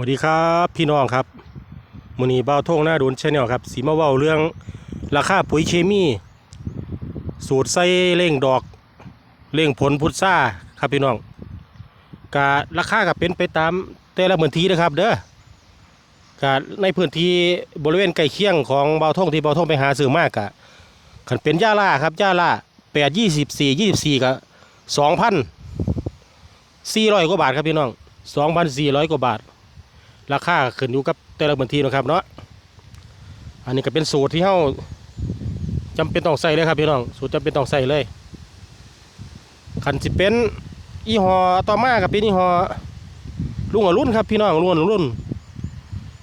วัสดีครับพี่น้องครับมือนี้บ้าท่งหน้าโดนชแนลครับสีมาเว้าเรื่องราคาปุ๋ยเคมี สูตรใส่เร่งดอกเร่งผลพุทราครับพี่น้องกะราคาก็เป็นไปตามแต่ละพื้นที่นะครับ เด้อกะในพื้นที่บริเวณใกล้เคียงของเบาท่งที่เบาท่งไปหาซื้อมากกะขันเป็นย่าล่าครับย่าล่าแปดยี่สิบสี่ยี่สิบสี่กะสองพันสี่ร้อยกว่าบาทครับพี่น้องสองพันสี่ร้อยกว่าบาท ราคาขึ้นอยู่กับแต่ละพื้นที่นะครับเนาะอันนี้ก็เป็นสูตรที่เฮาจำเป็นต้องใส่เลยครับพี่น้องสูตรจำเป็นต้องใส่เลยขันสิเป็นอีหอต่อมากับเป็นอีหอลุงอรุ่นครับพี่น้องลุงอรุ่น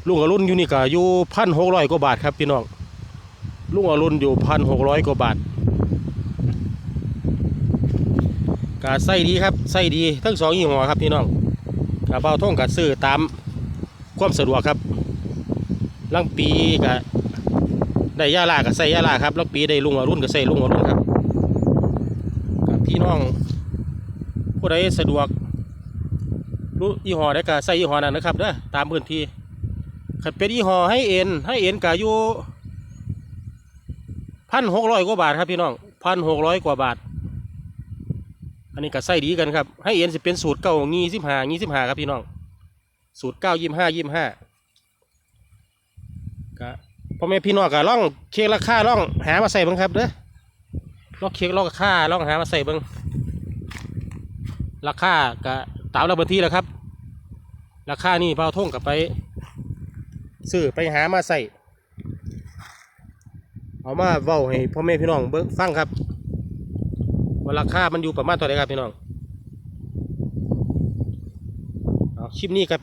ลุงอรุ่นอยู่นี่ก็อยู่พันหกร้อยกว่าบาทครับพี่น้องลุงอรุ่นอยู่พันหกร้อยกว่าบาทก็ใส่ดีครับใส่ดีทั้งสองยี่ห้อครับพี่น้องกระเป๋าท่องกัซื้อตาม ความสะดวกครับลังปีก็ได้ยาลาก็ใส่ยาลาครับลังปีได้ลุงอรุ่นก็ใส่ลุงอรุ่นครับกับพี่น้องผู้ใดสะดวกรู้ยี่ห้อใดก็ใส่ยี่ห้อนั้นนะครับเด้อตามพื้นที่ขันเป็นยี่ห้อให้เอ็นให้เอ็นก็อยู่พันหกร้อยกว่าบาทครับพี่น้องพันหกร้อยกว่าบาท อันนี้ก็ใส่ดีกันครับให้เอ็นสิเป็นสูตรเก่างี้สิบห้างี้สิบห้าครับพี่น้อง สูตรเก้ายี่ห้ายี่ห้าก็พ่อแม่พี่น้องก็ล่องเช็คราคาล่องหามาใส่บ้างครับเด้อล่องเช็คลองราคาล่องหามาใส่บ้างราคาก็ตามระเบิดที่แล้วครับ ราคานี่เบาท่งกับไปซื้อไปหามาใส่เอามาเว้าให้พ่อแม่พี่น้องเบิ่งฟังครับว่าราคามันอยู่ประมาณเท่าไหร่ครับพี่น้องคลิปนี้ก็